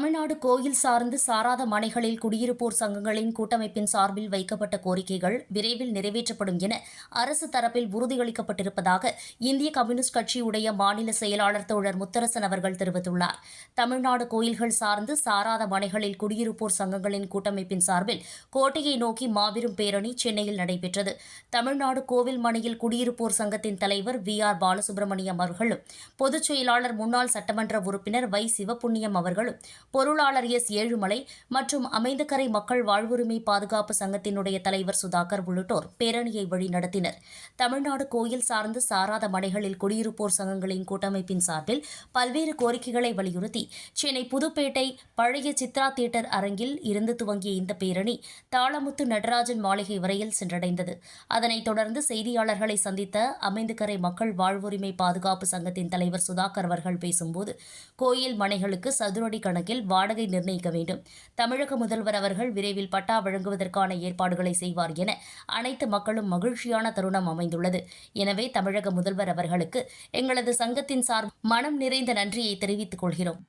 தமிழ்நாடு கோயில் சார்ந்து சாராத மனைகளில் குடியிருப்போர் சங்கங்களின் கூட்டமைப்பின் சார்பில் வைக்கப்பட்ட கோரிக்கைகள் விரைவில் நிறைவேற்றப்படும் என அரசு தரப்பில் உறுதியளிக்கப்பட்டிருப்பதாக இந்திய கம்யூனிஸ்ட் கட்சியுடைய மாநில செயலாளர் தோழர் முத்தரசன் அவர்கள் தெரிவித்துள்ளார். தமிழ்நாடு கோயில்கள் சார்ந்து சாராத மனைகளில் குடியிருப்போர் சங்கங்களின் கூட்டமைப்பின் சார்பில் கோட்டையை நோக்கி மாபெரும் பேரணி சென்னையில் நடைபெற்றது. தமிழ்நாடு கோவில் மனையில் குடியிருப்போர் சங்கத்தின் தலைவர் வி. ஆர். பாலசுப்ரமணியம் அவர்களும் பொதுச் செயலாளர் முன்னாள் சட்டமன்ற உறுப்பினர் வை. சிவப்புண்ணியம் அவர்களும் பொருளாளர் எஸ். ஏழுமலை மற்றும் அமைந்தகரை மக்கள் வாழ்வுரிமை பாதுகாப்பு சங்கத்தினுடைய தலைவர் சுதாகர் உள்ளிட்டோர் பேரணியை வழிநடத்தினர். தமிழ்நாடு கோயில் சார்ந்து சாராத மனைகளில் குடியிருப்போர் சங்கங்களின் கூட்டமைப்பின் சார்பில் பல்வேறு கோரிக்கைகளை வலியுறுத்தி சென்னை புதுப்பேட்டை பழைய சித்ரா தியேட்டர் அரங்கில் இருந்து துவங்கிய இந்த பேரணி தாளமுத்து நடராஜன் மாளிகை வரையில் சென்றடைந்தது. அதனைத் தொடர்ந்து செய்தியாளர்களை சந்தித்த அமைந்துக்கரை மக்கள் வாழ்வுரிமை பாதுகாப்பு சங்கத்தின் தலைவர் சுதாகர் அவர்கள் பேசும்போது கோயில் மனைகளுக்கு சதுரடி கணக்கில் வாடகை நிர்ணயிக்க வேண்டும். தமிழக முதல்வர் அவர்கள் விரைவில் பட்டா வழங்குவதற்கான ஏற்பாடுகளை செய்வார் என அனைத்து மக்களும் மகிழ்ச்சியான தருணம் அமைந்துள்ளது. எனவே தமிழக முதல்வர் அவர்களுக்கு எங்களது சங்கத்தின் சார் மனம் நிறைந்த நன்றியை தெரிவித்துக் கொள்கிறோம்.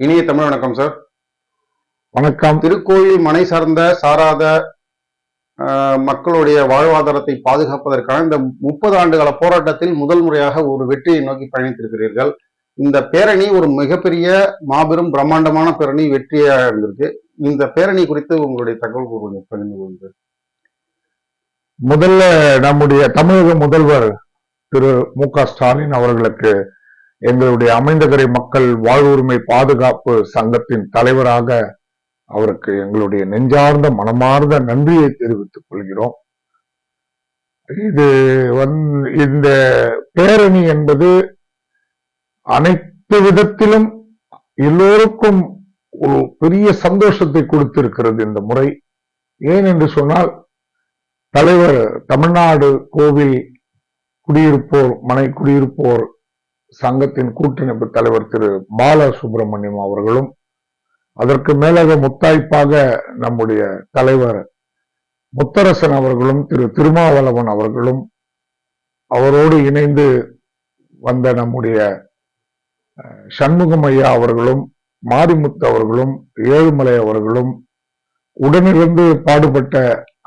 இனிய தமிழ் வணக்கம் சார். வணக்கம். திருக்கோயில் மனை சார்ந்த சாராத ஆஹ், மக்களுடைய வாழ்வாதாரத்தை பாதுகாப்பதற்கான இந்த முப்பது ஆண்டுகால போராட்டத்தில் முதல் முறையாக ஒரு வெற்றியை நோக்கி பயணித்திருக்கிறீர்கள். இந்த பேரணி ஒரு மிகப்பெரிய மாபெரும் பிரம்மாண்டமான பேரணி வெற்றியாக இருந்திருக்கு. இந்த பேரணி குறித்து உங்களுடைய தகவல் கொஞ்சம் பகிர்ந்து கொள்ளுங்கள் முதல்ல நம்முடைய தமிழக முதல்வர் திரு மு க ஸ்டாலின் அவர்களுக்கு எங்களுடைய அமைந்தகரை மக்கள் வாழ்வுரிமை பாதுகாப்பு சங்கத்தின் தலைவராக அவருக்கு எங்களுடைய நெஞ்சார்ந்த மனமார்ந்த நன்றியை தெரிவித்துக் கொள்கிறோம். இது வந்து இந்த பேரணி என்பது அனைத்து விதத்திலும் எல்லோருக்கும் ஒரு பெரிய சந்தோஷத்தை கொடுத்திருக்கிறது இந்த முறை. ஏன் என்று சொன்னால் தலைவர் தமிழ்நாடு கோவில் குடியிருப்போர் மனை குடியிருப்போர் சங்கத்தின் கூட்டமைப்பு தலைவர் திரு பால சுப்பிரமணியம் அவர்களும் அதற்கு மேலாக முத்தாய்ப்பாக நம்முடைய தலைவர் முத்தரசன் அவர்களும் திரு திருமாவளவன் அவர்களும் அவரோடு இணைந்து வந்த நம்முடைய சண்முகம் ஐயா அவர்களும் மாரிமுத்து அவர்களும் ஏழுமலை அவர்களும் உடனிருந்து பாடுபட்ட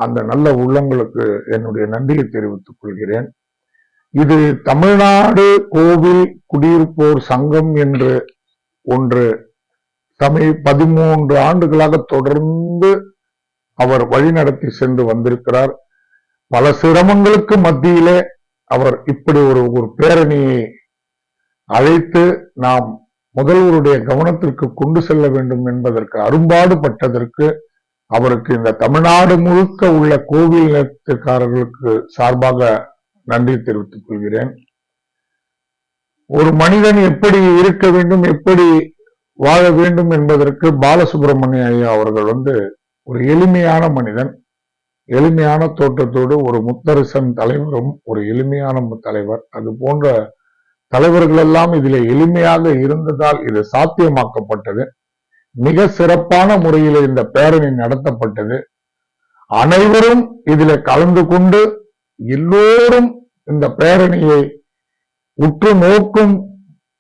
அந்த நல்ல உள்ளங்களுக்கு என்னுடைய நன்றியை தெரிவித்துக் கொள்கிறேன். இது தமிழ்நாடு கோவில் குடியிருப்போர் சங்கம் என்று ஒன்று தமிழ் பதிமூன்று ஆண்டுகளாக தொடர்ந்து அவர் வழிநடத்தி சென்று வந்திருக்கிறார். பல சிரமங்களுக்கு மத்தியிலே அவர் இப்படி ஒரு ஒரு பேரணியை அழைத்து நாம் முதல்வருடைய கவனத்திற்கு கொண்டு செல்ல வேண்டும் என்பதற்கு அரும்பாடுபட்டதற்கு அவருக்கு இந்த தமிழ்நாடு முழுக்க உள்ள கோவில் நிலத்துக்காரர்களுக்கு சார்பாக நன்றி தெரிவித்துக் கொள்கிறேன். ஒரு மனிதன் எப்படி இருக்க வேண்டும் எப்படி வாழ வேண்டும் என்பதற்கு பாலசுப்ரமணிய ஐயா அவர்கள் வந்து ஒரு எளிமையான மனிதன் எளிமையான தோற்றத்தோடு ஒரு முத்தரசன் தலைவரும் ஒரு எளிமையான தலைவர். அது போன்ற தலைவர்கள் எல்லாம் இதில் எளிமையாக இருந்ததால் இது சாத்தியமாக்கப்பட்டது. மிக சிறப்பான முறையில் இந்த பேரணி நடத்தப்பட்டது. அனைவரும் இதில் கலந்து கொண்டு எல்லோரும் இந்த பேரணியை உற்று நோக்கும்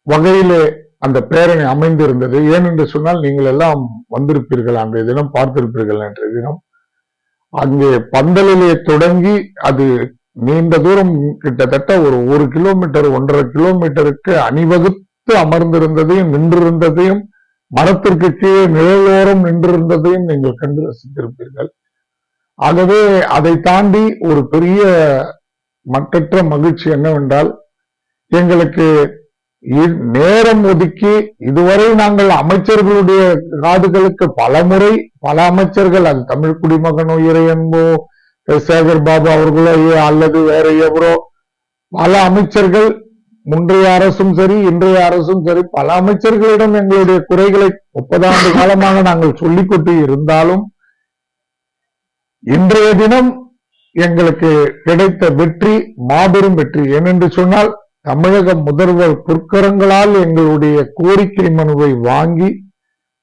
வகையிலே அந்த பேரணி அமைந்திருந்தது. ஏனென்று சொன்னால் நீங்கள் எல்லாம் வந்திருப்பீர்கள் அன்றைய தினம் பார்த்திருப்பீர்கள் அன்றைய தினம். அங்கே பந்தலிலே தொடங்கி அது நீண்ட தூரம் கிட்டத்தட்ட ஒரு ஒரு கிலோமீட்டர் ஒன்றரை கிலோமீட்டருக்கு அணிவகுத்து அமர்ந்திருந்ததையும் நின்றிருந்ததையும் மரத்திற்கு கீழே நிழலோரம் நின்றிருந்ததையும் நீங்கள் கண்டு ரசித்திருப்பீர்கள். ஆகவே அதை தாண்டி ஒரு பெரிய மற்றற்ற மகிழ்ச்சி என்னவென்றால் எங்களுக்கு நேரம் ஒதுக்கி இதுவரை நாங்கள் அமைச்சர்களுடைய காதுகளுக்கு பலமுறை பல அமைச்சர்கள் அது தமிழ் குடிமகன் உயிரை என்போ சேகர் பாபு அவர்களோ அல்லது வேற எவரோ பல அமைச்சர்கள் முன்றைய அரசும் சரி இன்றைய அரசும் சரி பல அமைச்சர்களிடம் எங்களுடைய குறைகளை முப்பதாண்டு காலமாக நாங்கள் சொல்லிக்கொண்டு இருந்தாலும் இன்றைய தினம் எங்களுக்கு கிடைத்த வெற்றி மாபெரும் வெற்றி. ஏனென்று சொன்னால் தமிழக முதல்வர் பொற்கரங்களால் எங்களுடைய கோரிக்கை மனுவை வாங்கி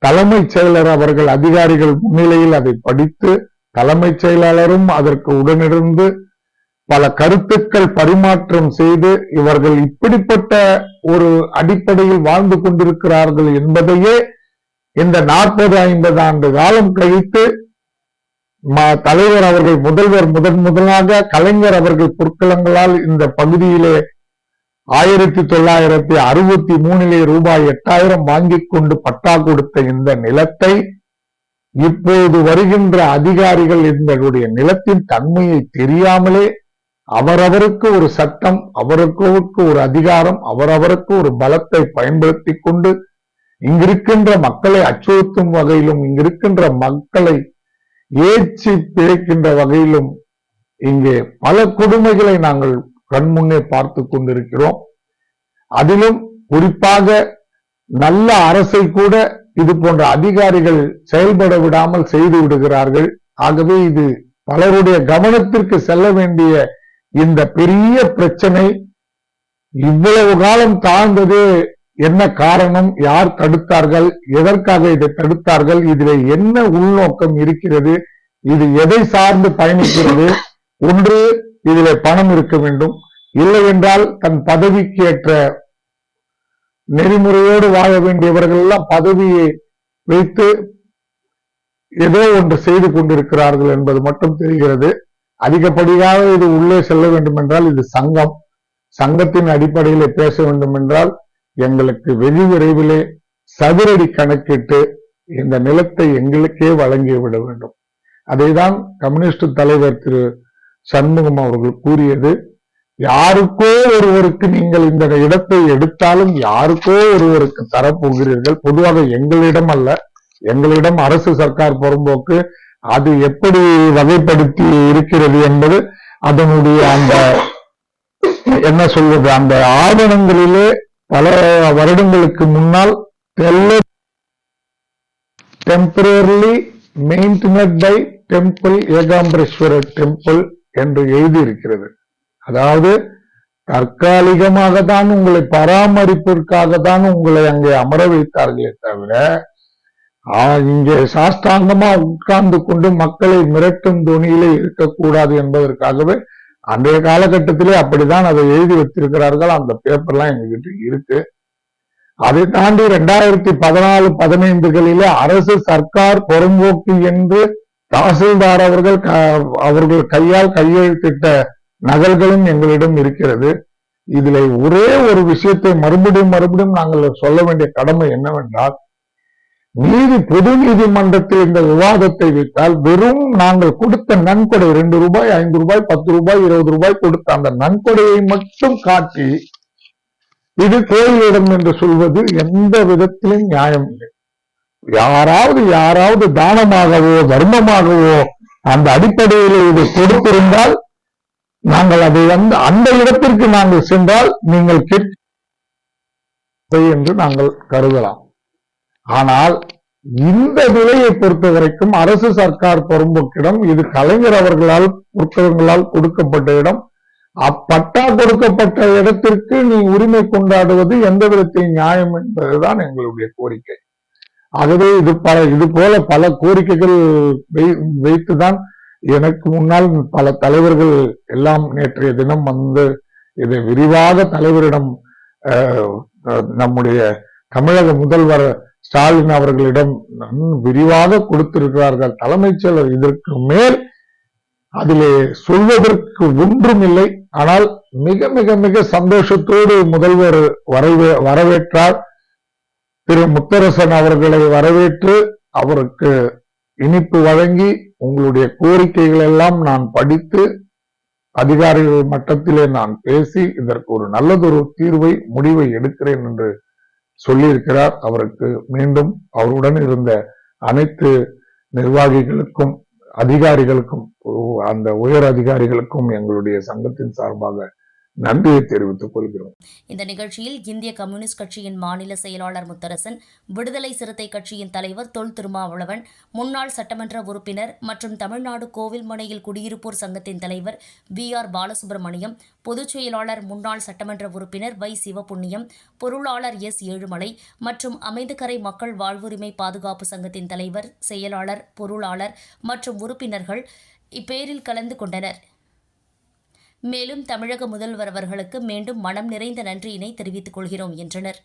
தலைமைச் செயலர் அவர்கள் அதிகாரிகள் முன்னிலையில் அதை படித்து தலைமைச் செயலாளரும் அதற்கு உடனிருந்து பல கருத்துக்கள் பரிமாற்றம் செய்து இவர்கள் இப்படிப்பட்ட ஒரு அடிப்படையில் வாழ்ந்து கொண்டிருக்கிறார்கள் என்பதையே இந்த நாற்பது ஐம்பது ஆண்டு காலம் கழித்து தலைவர் அவர்கள் முதல்வர் முதன் முதலாக கலைஞர் அவர்கள் பொற்களங்களால் இந்த பகுதியிலே ஆயிரத்தி தொள்ளாயிரத்தி அறுபத்தி மூணிலே ரூபாய் எட்டாயிரம் வாங்கிக் கொண்டு பட்டா கொடுத்த இந்த நிலத்தை இப்போது வருகின்ற அதிகாரிகள் எங்களுடைய நிலத்தின் தன்மையை தெரியாமலே அவரவருக்கு ஒரு சட்டம் அவருக்கு ஒரு அதிகாரம் அவரவருக்கு ஒரு பலத்தை பயன்படுத்தி கொண்டு இங்கிருக்கின்ற மக்களை அச்சுறுத்தும் வகையிலும் இங்கிருக்கின்ற மக்களை ஏற்றி பிழைக்கின்ற வகையிலும் இங்கே பல கொடுமைகளை நாங்கள் கண்முன்னே பார்த்து கொண்டிருக்கிறோம். அதிலும் குறிப்பாக நல்ல அரசை கூட இது போன்ற அதிகாரிகள் செயல்பட விடாமல் செய்து விடுகிறார்கள். ஆகவே இது பலருடைய கவனத்திற்கு செல்ல வேண்டிய இந்த பெரிய பிரச்சனை. இவ்வளவு காலம் தாழ்ந்தது என்ன காரணம்? யார் தடுத்தார்கள்? எதற்காக இதை தடுத்தார்கள்? இதுல என்ன உள்நோக்கம் இருக்கிறது? இது எதை சார்ந்து பயணிக்கிறது? ஒன்று இதில் பணம் இருக்க வேண்டும். இல்லை என்றால் தன் பதவிக்கு ஏற்ற நெறிமுறையோடு வாழ வேண்டியவர்கள் எல்லாம் பதவியை வைத்து ஏதோ ஒன்று செய்து கொண்டிருக்கிறார்கள் என்பது மட்டும் தெரிகிறது. அதிகப்படியாக இது உள்ளே செல்ல வேண்டும் என்றால் இது சங்கம். சங்கத்தின் அடிப்படையில் பேச வேண்டும் என்றால் எங்களுக்கு வெகு விரைவிலே சதுரடி கணக்கிட்டு இந்த நிலத்தை எங்களுக்கே வழங்கி விட வேண்டும். அதைதான் கம்யூனிஸ்ட் தலைவர் திரு சண்முகம் அவர்கள் கூறியது. யாருக்கோ ஒருவருக்கு நீங்கள் இந்த இடத்தை எடுத்தாலும் யாருக்கோ ஒருவருக்கு தரப்போகிறீர்கள். பொதுவாக எங்களிடம் அல்ல. எங்களிடம் அரசு சர்க்கார் புறம்போக்கு அது எப்படி வகைப்படுத்தி இருக்கிறது என்பது அதனுடைய அந்த என்ன சொல்வது? அந்த ஆவணங்களிலே பல வருடங்களுக்கு முன்னால் தெல்ல temporarily maintained by temple Ekambareswarar temple என்று எழுதியிருக்கிறது. அதாவது தற்காலிகமாக தான் உங்களை பராமரிப்பிற்காக தான் உங்களை அங்கே அமர வைத்தார்களே தவிர இங்கே சாஷ்டாங்கமா உட்கார்ந்து கொண்டு மக்களை மிரட்டும் துணியிலே இருக்கக்கூடாது என்பதற்காகவே அன்றைய காலகட்டத்திலே அப்படிதான் அதை எழுதி வச்சிருக்கிறார்கள் அந்த பேப்பர்லாம் எங்ககிட்ட இருக்கு. அதை தாண்டி ரெண்டாயிரத்தி பதினாலு பதினைந்துகளிலே அரசு சர்க்கார் புறம்போக்கு என்று தாசில்தார் அவர்கள் க- அவர்கள் கையால் கையெழுத்திட்ட நகல்களும் எங்களிடம் இருக்கிறது. இதுல ஒரே ஒரு விஷயத்தை மறுபடியும் மறுபடியும் நாங்கள் சொல்ல வேண்டிய கடமை என்னவென்றால் நீதி பொது நீதிமன்றத்தில் இந்த விவாதத்தை வைத்தால் வெறும் நாங்கள் கொடுத்த நன்கொடை ரெண்டு ரூபாய் ஐந்து ரூபாய் பத்து ரூபாய் இருபது ரூபாய் கொடுத்த அந்த நன்கொடையை மட்டும் காட்டி இது கோயிலிடம் என்று சொல்வது எந்த விதத்திலும் நியாயம் இல்லை. யாராவது யாராவது தானமாகவோ தர்மமாகவோ அந்த அடிப்படையில் இது கொடுத்திருந்தால் நாங்கள் அதை வந்து அந்த இடத்திற்கு நாங்கள் சென்றால் நீங்கள் கேட்க என்று நாங்கள் கருதலாம். ஆனால் இந்த நிலையை பொறுத்த வரைக்கும் அரசு சர்க்கார் பொறுப்புக்கிடம் இது கலைஞர் அவர்களால் புத்தகங்களால் கொடுக்கப்பட்ட இடம். அப்பட்டா கொடுக்கப்பட்ட இடத்திற்கு நீ உரிமை கொண்டாடுவது எந்த விதத்தில் நியாயம் என்பதுதான் எங்களுடைய கோரிக்கை. ஆகவே இது பல இது போல பல கோரிக்கைகள் வைத்துதான் எனக்கு முன்னால் பல தலைவர்கள் எல்லாம் நேற்றைய தினம் வந்து இதை விரிவாக தலைவரிடம் நம்முடைய தமிழக முதல்வர் ஸ்டாலின் அவர்களிடம் நன் விரிவாக கொடுத்திருக்கிறார்கள். தலைமைச் செயலர் இதற்கு மேல் அதிலே சொல்வதற்கு ஒன்றும் இல்லை. ஆனால் மிக மிக மிக சந்தோஷத்தோடு முதல்வர் வரவே வரவேற்றார். திரு முத்தரசன் அவர்களை வரவேற்று அவருக்கு இனிப்பு வழங்கி உங்களுடைய கோரிக்கைகள் எல்லாம் நான் படித்து அதிகாரிகள் மட்டத்திலே நான் பேசி இதற்கு ஒரு நல்லதொரு தீர்வை முடிவை எடுக்கிறேன் என்று சொல்லியிருக்கிறார். அவருக்கு மீண்டும் அவருடன் இருந்த அனைத்து நிர்வாகிகளுக்கும் அதிகாரிகளுக்கும் அந்த உயர் அதிகாரிகளுக்கும் எங்களுடைய சங்கத்தின் சார்பாக நன்றியை தெரிவித்துக் கொள்கிறோம். இந்த நிகழ்ச்சியில் இந்திய கம்யூனிஸ்ட் கட்சியின் மாநில செயலாளர் முத்தரசன் விடுதலை சிறுத்தை கட்சியின் தலைவர் தொல் திருமாவளவன் முன்னாள் சட்டமன்ற உறுப்பினர் மற்றும் தமிழ்நாடு கோவில்மனையில் குடியிருப்போர் சங்கத்தின் தலைவர் வி ஆர் பாலசுப்ரமணியம் பொதுச் செயலாளர் முன்னாள் சட்டமன்ற உறுப்பினர் வை சிவபுண்ணியம் பொருளாளர் எஸ் ஏழுமலை மற்றும் அமைந்துகரை மக்கள் வாழ்வுரிமை பாதுகாப்பு சங்கத்தின் தலைவர் செயலாளர் பொருளாளர் மற்றும் உறுப்பினர்கள் இப்பேரில் கலந்து கொண்டனர். மேலும் தமிழக முதல்வர் அவர்களுக்கு மீண்டும் மனம் நிறைந்த நன்றியினை தெரிவித்துக் கொள்கிறோம் என்றனர்.